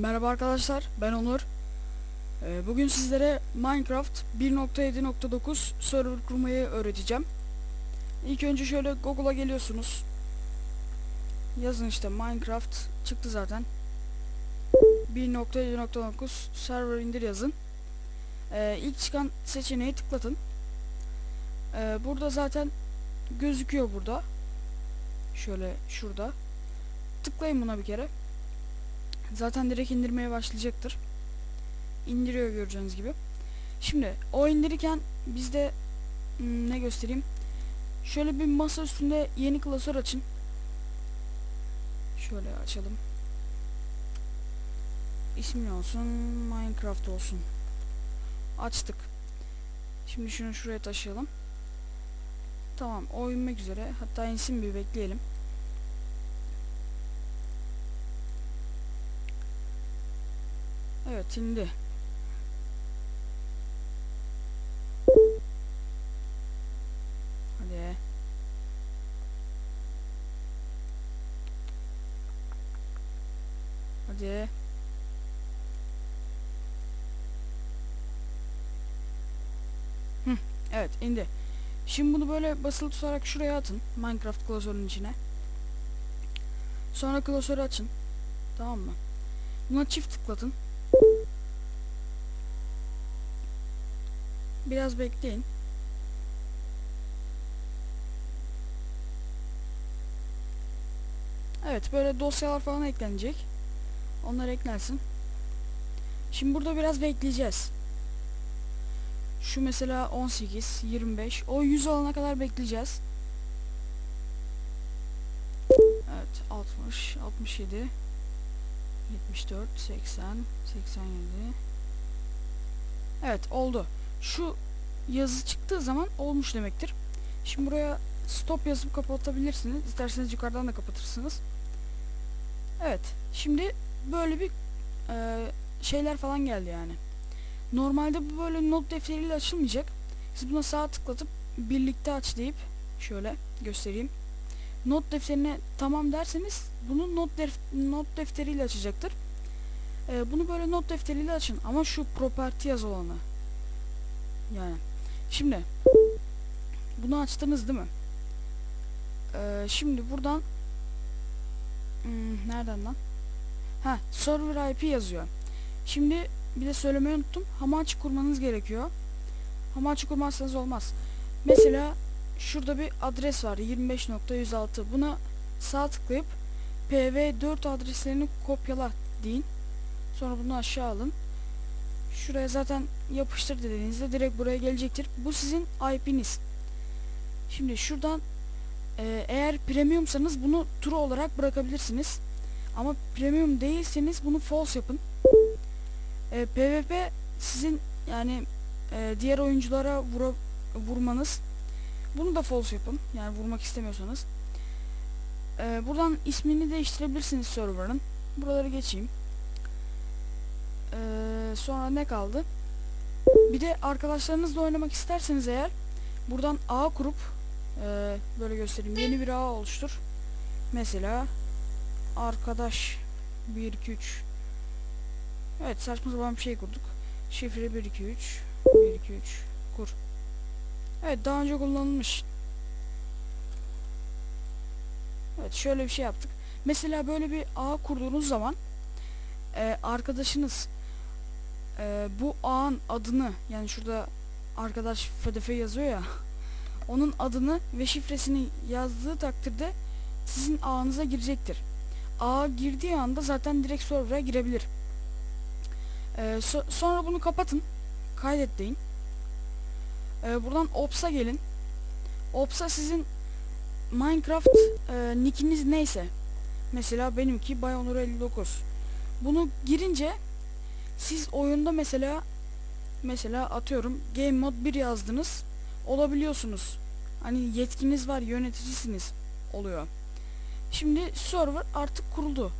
Merhaba arkadaşlar, ben Onur. Ee, bugün sizlere Minecraft 1.7.9 server kurmayı öğreteceğim. İlk önce şöyle Google'a geliyorsunuz. Yazın işte Minecraft çıktı zaten. 1.7.9 server indir yazın. Ee, ilk çıkan seçeneği tıklatın. Ee, burada zaten gözüküyor burada. Şöyle şurada. Tıklayın buna bir kere. Zaten direkt indirmeye başlayacaktır. İndiriyor göreceğiniz gibi. Şimdi o indirirken bizde hmm, ne göstereyim? Şöyle bir masa üstünde yeni klasör açın. Şöyle açalım. İsmi olsun? Minecraft olsun. Açtık. Şimdi şunu şuraya taşıyalım. Tamam o inmek üzere. Hatta insin bir bekleyelim. Evet indi. Hadi. Hadi. Hı, evet indi. Şimdi bunu böyle basılı tutarak şuraya atın. Minecraft klasörünün içine. Sonra klasörü açın. Tamam mı? Buna çift tıklatın. Biraz bekleyin. Evet böyle dosyalar falan eklenecek. Onlar eklensin. Şimdi burada biraz bekleyeceğiz. Şu mesela 18, 25, o 100 alana kadar bekleyeceğiz. Evet 60, 67, 74, 80, 87. Evet oldu. Şu yazı çıktığı zaman olmuş demektir. Şimdi buraya stop yazıp kapatabilirsiniz. İsterseniz yukarıdan da kapatırsınız. Evet. Şimdi böyle bir e, şeyler falan geldi yani. Normalde bu böyle not defteriyle açılmayacak. Siz buna sağ tıklatıp birlikte aç deyip şöyle göstereyim. Not defterine tamam derseniz bunu not, def not defteriyle açacaktır. E, bunu böyle not defteriyle açın ama şu property yaz olanı. Yani şimdi bunu açtınız değil mi? Ee, şimdi buradan hmm, nereden lan? Ha, server IP yazıyor. Şimdi bir de söylemeyi unuttum. Hamachi kurmanız gerekiyor. Hamachi kurmazsanız olmaz. Mesela şurada bir adres var 25.106. Buna sağ tıklayıp PV4 adreslerini kopyala deyin. Sonra bunu aşağı alın. Şuraya zaten yapıştır dediğinizde direkt buraya gelecektir. Bu sizin IP'niz. Şimdi şuradan e, eğer premiumsanız bunu true olarak bırakabilirsiniz. Ama premium değilseniz bunu false yapın. E, PvP sizin yani e, diğer oyunculara vura, vurmanız. Bunu da false yapın. Yani vurmak istemiyorsanız. E, buradan ismini değiştirebilirsiniz server'ın. Buraları geçeyim. Ee, sonra ne kaldı? Bir de arkadaşlarınızla oynamak isterseniz eğer buradan ağ kurup e, böyle göstereyim yeni bir ağ oluştur. Mesela arkadaş 1 2 3 Evet saçma sapan bir şey kurduk. Şifre 1 2 3 1 2 3 kur. Evet daha önce kullanılmış. Evet şöyle bir şey yaptık. Mesela böyle bir ağ kurduğunuz zaman e, arkadaşınız e, bu ağın adını yani şurada arkadaş FDF yazıyor ya onun adını ve şifresini yazdığı takdirde sizin ağınıza girecektir. Ağa girdiği anda zaten direkt server'a girebilir. E, so sonra bunu kapatın. Kaydet deyin. E, buradan Ops'a gelin. Ops'a sizin Minecraft e, nickiniz neyse. Mesela benimki Bayonur 59. Bunu girince siz oyunda mesela mesela atıyorum game mod 1 yazdınız olabiliyorsunuz. Hani yetkiniz var yöneticisiniz oluyor. Şimdi server artık kuruldu.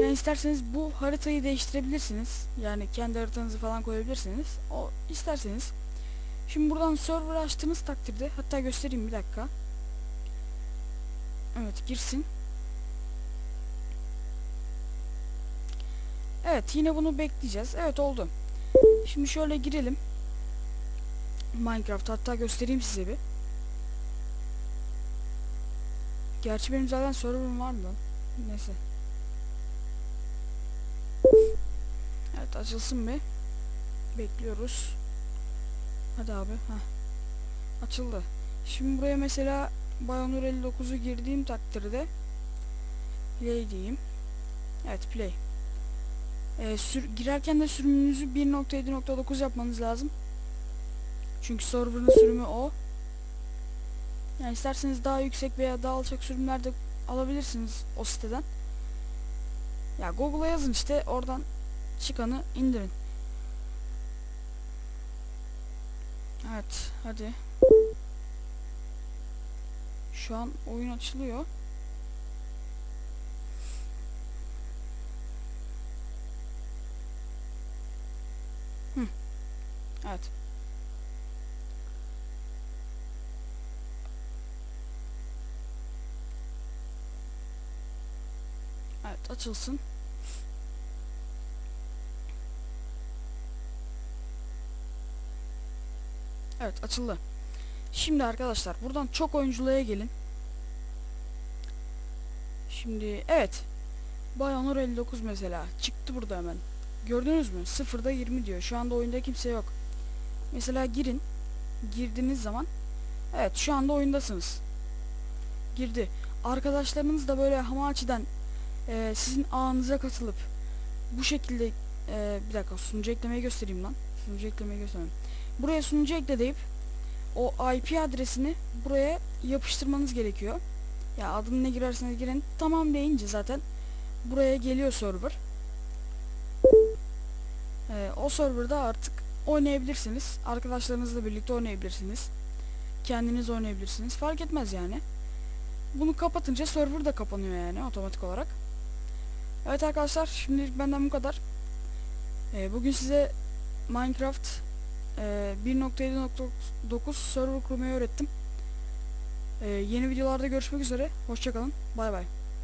Yani isterseniz bu haritayı değiştirebilirsiniz. Yani kendi haritanızı falan koyabilirsiniz. O isterseniz. Şimdi buradan server açtığınız takdirde hatta göstereyim bir dakika. Evet girsin. Evet yine bunu bekleyeceğiz. Evet oldu. Şimdi şöyle girelim. Minecraft hatta göstereyim size bir. Gerçi benim zaten server'ım vardı. Neyse. Evet açılsın bir. Bekliyoruz. Hadi abi. Heh. Açıldı. Şimdi buraya mesela Bayonur 59'u girdiğim takdirde play diyeyim. Evet play. Ee, sür, girerken de sürümünüzü 1.7.9 yapmanız lazım. Çünkü server'ın sürümü o. Yani isterseniz daha yüksek veya daha alçak sürümler de alabilirsiniz o siteden. Ya Google'a yazın işte oradan çıkanı indirin. Evet hadi. Şu an oyun açılıyor. Evet. Evet açılsın. Evet açıldı. Şimdi arkadaşlar buradan çok oyunculuğa gelin. Şimdi evet. Bayonur 59 mesela. Çıktı burada hemen. Gördünüz mü? Sıfırda 20 diyor. Şu anda oyunda kimse yok. Mesela girin. Girdiğiniz zaman evet şu anda oyundasınız. Girdi. Arkadaşlarınız da böyle Hamachi'den e, sizin ağınıza katılıp bu şekilde e, bir dakika sunucu eklemeyi göstereyim lan. Sunucu eklemeyi göstereyim. Buraya sunucu ekle deyip o IP adresini buraya yapıştırmanız gerekiyor. Ya adını ne girerseniz girin. Tamam deyince zaten buraya geliyor server. Ee, o serverda artık oynayabilirsiniz. Arkadaşlarınızla birlikte oynayabilirsiniz. Kendiniz oynayabilirsiniz. Fark etmez yani. Bunu kapatınca server da kapanıyor yani otomatik olarak. Evet arkadaşlar şimdilik benden bu kadar. Ee, bugün size Minecraft e, 1.7.9 server kurmayı öğrettim. Ee, yeni videolarda görüşmek üzere. Hoşçakalın. Bay bay.